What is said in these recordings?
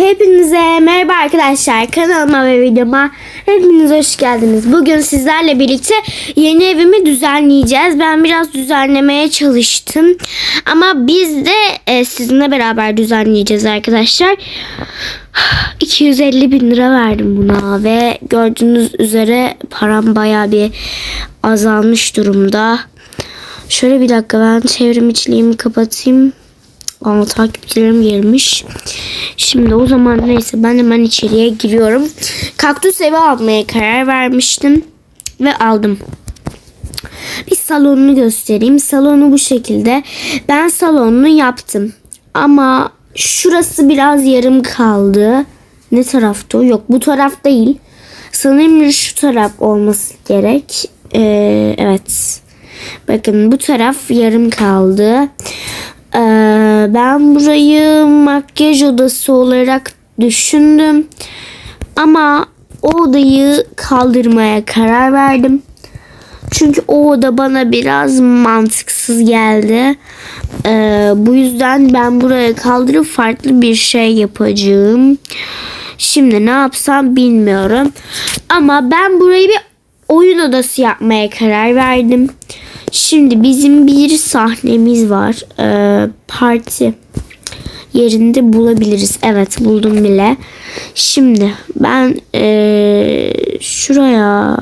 Hepinize merhaba arkadaşlar. Kanalıma ve videoma hepiniz hoş geldiniz. Bugün sizlerle birlikte yeni evimi düzenleyeceğiz. Ben biraz düzenlemeye çalıştım. Ama biz de e, sizinle beraber düzenleyeceğiz arkadaşlar. 250 bin lira verdim buna ve gördüğünüz üzere param baya bir azalmış durumda. Şöyle bir dakika ben çevrim içliğimi kapatayım. Aa, takipçilerim girmiş. Şimdi o zaman neyse ben hemen içeriye giriyorum. Kaktüs evi almaya karar vermiştim. Ve aldım. Bir salonunu göstereyim. Salonu bu şekilde. Ben salonunu yaptım. Ama şurası biraz yarım kaldı. Ne tarafta o? Yok bu taraf değil. Sanırım şu taraf olması gerek. Ee, evet. Bakın bu taraf yarım kaldı. Ee, ben burayı makyaj odası olarak düşündüm. Ama o odayı kaldırmaya karar verdim. Çünkü o oda bana biraz mantıksız geldi. Ee, bu yüzden ben buraya kaldırıp farklı bir şey yapacağım. Şimdi ne yapsam bilmiyorum. Ama ben burayı bir oyun odası yapmaya karar verdim. Şimdi bizim bir sahnemiz var. Ee, parti yerinde bulabiliriz. Evet buldum bile. Şimdi ben ee, şuraya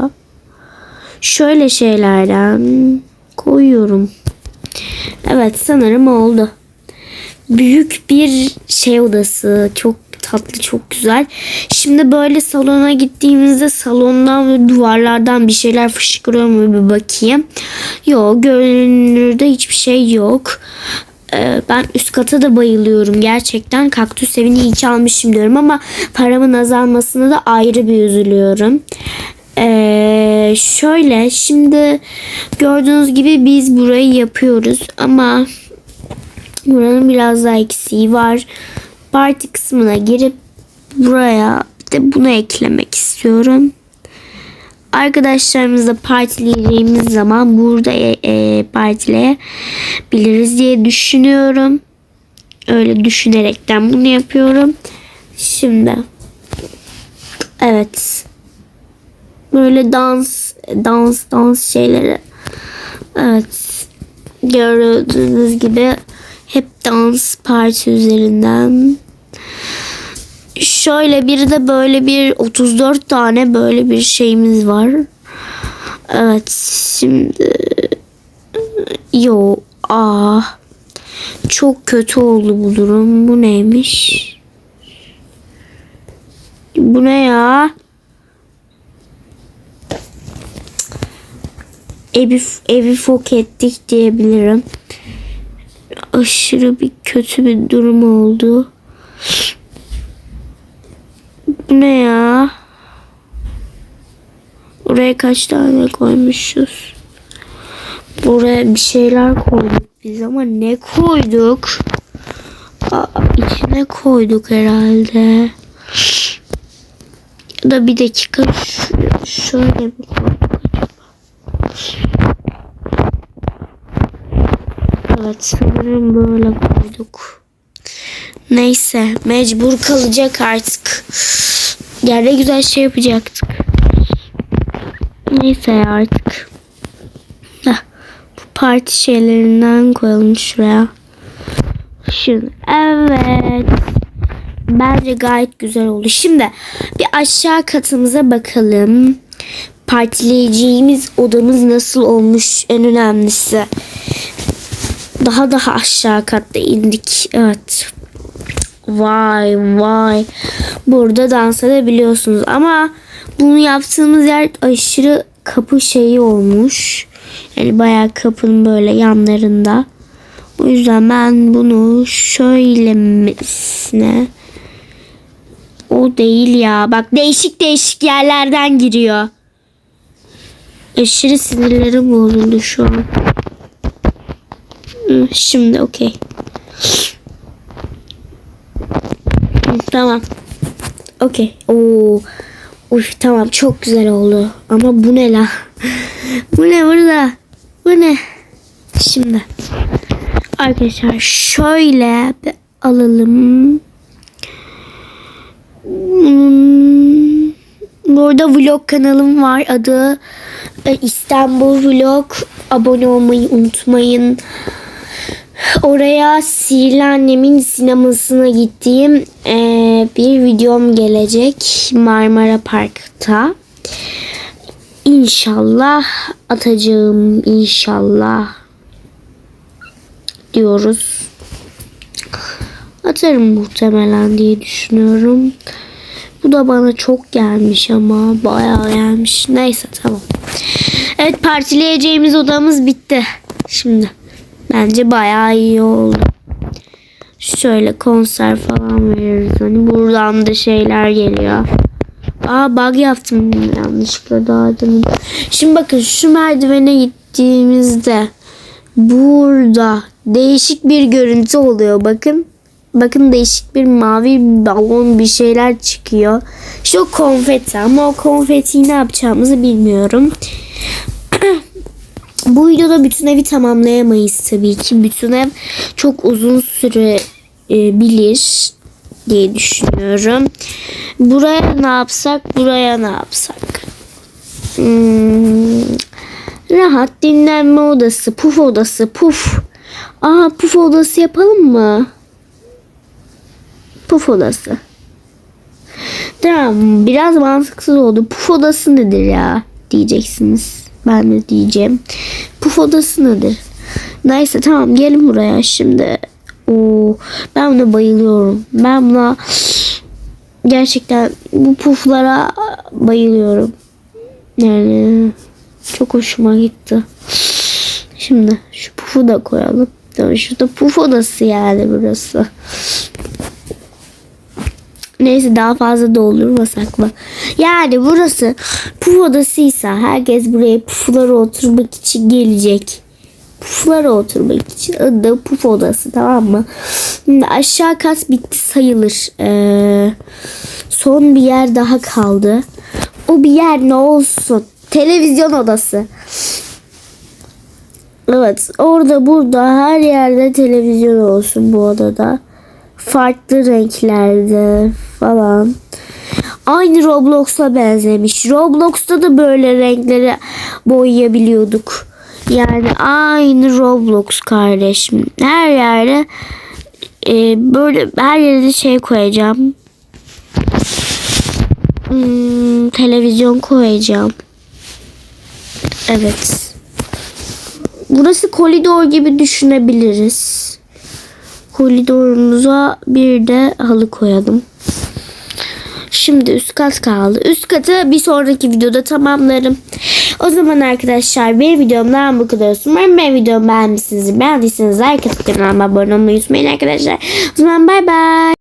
şöyle şeylerden koyuyorum. Evet sanırım oldu. Büyük bir şey odası. Çok tatlı çok güzel. Şimdi böyle salona gittiğimizde salondan ve duvarlardan bir şeyler fışkırıyor mu bir bakayım. Yok görünürde hiçbir şey yok. Ee, ben üst kata da bayılıyorum gerçekten. Kaktüs evini iyi almışım diyorum ama paramın azalmasına da ayrı bir üzülüyorum. Ee, şöyle şimdi gördüğünüz gibi biz burayı yapıyoruz ama buranın biraz daha eksiği var. Parti kısmına girip buraya bir de bunu eklemek istiyorum. Arkadaşlarımızla partileyeceğimiz zaman burada e, e, partileyebiliriz diye düşünüyorum. Öyle düşünerekten bunu yapıyorum. Şimdi evet böyle dans dans dans şeyleri evet gördüğünüz gibi hep dans parti üzerinden şöyle bir de böyle bir 34 tane böyle bir şeyimiz var. Evet şimdi yo ah çok kötü oldu bu durum. Bu neymiş? Bu ne ya? Evi, evi fok ettik diyebilirim. Aşırı bir kötü bir durum oldu. Ne ya? Buraya kaç tane koymuşuz? Buraya bir şeyler koyduk biz ama ne koyduk? Aa, içine koyduk herhalde. Ya da bir dakika şöyle mi koyduk Evet sanırım böyle koyduk. Neyse mecbur kalacak artık. Ne güzel şey yapacaktık. Neyse artık. Heh, bu parti şeylerinden koyalım şuraya. Şimdi evet. Bence gayet güzel oldu. Şimdi bir aşağı katımıza bakalım. Partileyeceğimiz odamız nasıl olmuş en önemlisi. Daha daha aşağı katta indik. Evet. Vay vay. Burada dans edebiliyorsunuz ama bunu yaptığımız yer aşırı kapı şeyi olmuş. Yani bayağı kapının böyle yanlarında. O yüzden ben bunu şöylemesine o değil ya. Bak değişik değişik yerlerden giriyor. Aşırı sinirlerim bozuldu şu an. Şimdi okey. Tamam. Okey. Oo. Uf tamam çok güzel oldu. Ama bu ne la? bu ne burada? Bu ne? Şimdi. Arkadaşlar şöyle bir alalım. Burada vlog kanalım var. Adı e, İstanbul Vlog. Abone olmayı unutmayın. Oraya Sihirli Annem'in sinemasına gittiğim e, bir videom gelecek. Marmara Park'ta. İnşallah atacağım. İnşallah diyoruz. Atarım muhtemelen diye düşünüyorum. Bu da bana çok gelmiş ama bayağı gelmiş. Neyse tamam. Evet partileyeceğimiz odamız bitti. Şimdi bence bayağı iyi oldu. Şöyle konser falan veririz. Hani buradan da şeyler geliyor. Aa bug yaptım yanlışlıkla daha demin. Şimdi bakın şu merdivene gittiğimizde burada değişik bir görüntü oluyor bakın. Bakın değişik bir mavi balon bir şeyler çıkıyor. Şu konfeti ama o konfetiyi ne yapacağımızı bilmiyorum. Bu videoda bütün evi tamamlayamayız tabii ki. Bütün ev çok uzun süre e, bilir diye düşünüyorum. Buraya ne yapsak? Buraya ne yapsak? Hmm, rahat dinlenme odası, puf odası, puf. Aa puf odası yapalım mı? Puf odası. Tamam biraz mantıksız oldu. Puf odası nedir ya diyeceksiniz. Ben de diyeceğim. Puf odası nedir? Neyse tamam gelin buraya şimdi. Oo, ben buna bayılıyorum. Ben buna gerçekten bu puflara bayılıyorum. Yani çok hoşuma gitti. Şimdi şu pufu da koyalım. Tabii şurada puf odası yani burası. Neyse daha fazla doldurmasak mı? Yani burası puf odasıysa herkes buraya puflara oturmak için gelecek. Puflara oturmak için adı puf odası tamam mı? Şimdi aşağı kat bitti sayılır. Ee, son bir yer daha kaldı. O bir yer ne olsun? Televizyon odası. Evet orada burada her yerde televizyon olsun bu odada. Farklı renklerde falan. Aynı Roblox'a benzemiş. Roblox'ta da böyle renkleri boyayabiliyorduk. Yani aynı Roblox kardeşim. Her yerde e, böyle her yerde şey koyacağım. Hmm, televizyon koyacağım. Evet. Burası koridor gibi düşünebiliriz. Koridorumuza bir de halı koyalım. Şimdi üst kat kaldı. Üst katı bir sonraki videoda tamamlarım. O zaman arkadaşlar benim videomdan bu kadar olsun. Umarım benim videomu beğenmişsiniz. Beğendiyseniz like atıp kanalıma abone olmayı unutmayın arkadaşlar. O zaman bay bay.